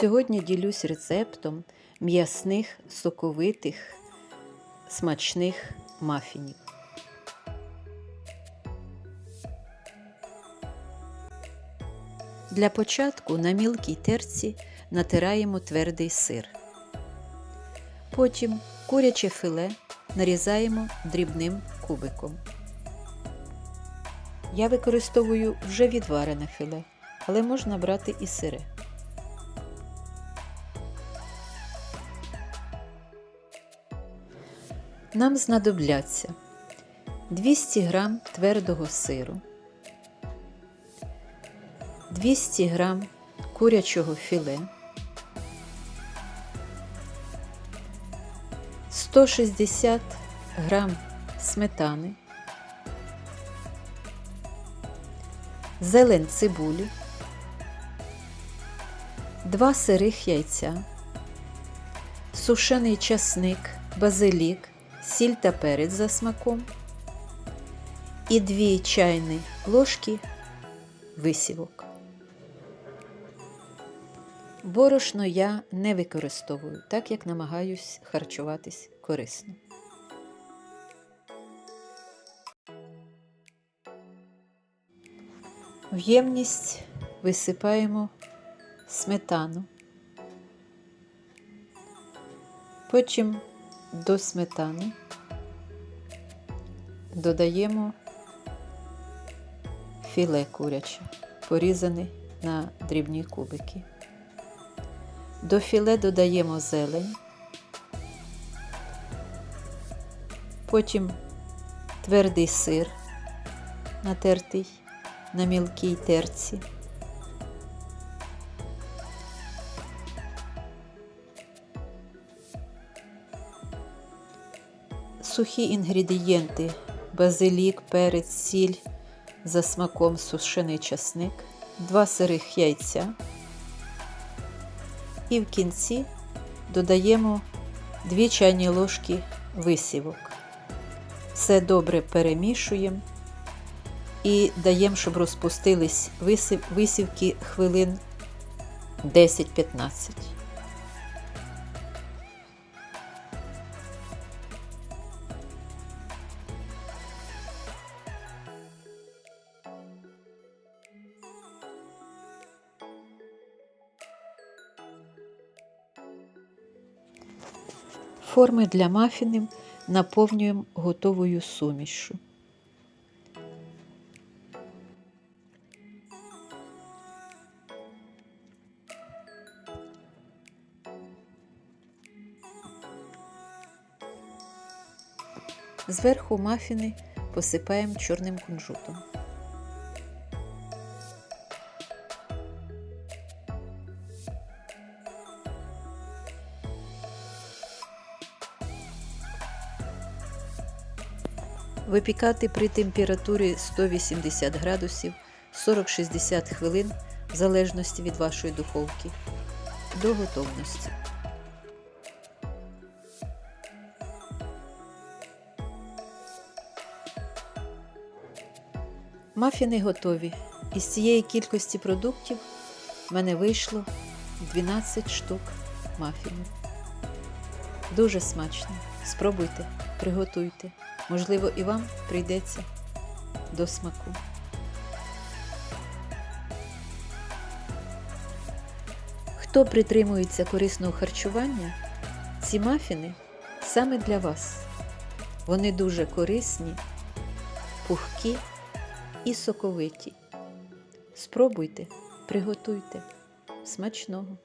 Сьогодні ділюсь рецептом м'ясних, соковитих, смачних мафінів. Для початку на мілкій терці натираємо твердий сир. Потім куряче філе нарізаємо дрібним кубиком. Я використовую вже відварене філе, але можна брати і сире. Нам знадобляться 200 г твердого сиру, 200 г курячого філе, 160 г сметани, зелень цибулі, 2 сирих яйця, сушений часник, базилік, сіль та перець за смаком і 2 чайні ложки висівок. Борошно я не використовую, так як намагаюсь харчуватись корисно. В ємність висипаємо сметану. Потім до сметани додаємо філе куряче, порізане на дрібні кубики. До філе додаємо зелень, потім твердий сир, натертий на мілкій терці. Сухі інгредієнти базилік, перець, сіль, за смаком сушений часник, два сирих яйця. І в кінці додаємо 2 чайні ложки висівок. Все добре перемішуємо і даємо, щоб розпустились висівки хвилин 10-15. Форми для мафінів наповнюємо готовою сумішю. Зверху мафіни посипаємо чорним кунжутом. Випікати при температурі 180 градусів 40-60 хвилин в залежності від вашої духовки до готовності. Мафіни готові. Із цієї кількості продуктів в мене вийшло 12 штук мафінів. Дуже смачно. Спробуйте, приготуйте. Можливо, і вам прийдеться до смаку. Хто притримується корисного харчування, ці мафіни саме для вас. Вони дуже корисні, пухкі і соковиті. Спробуйте, приготуйте смачного.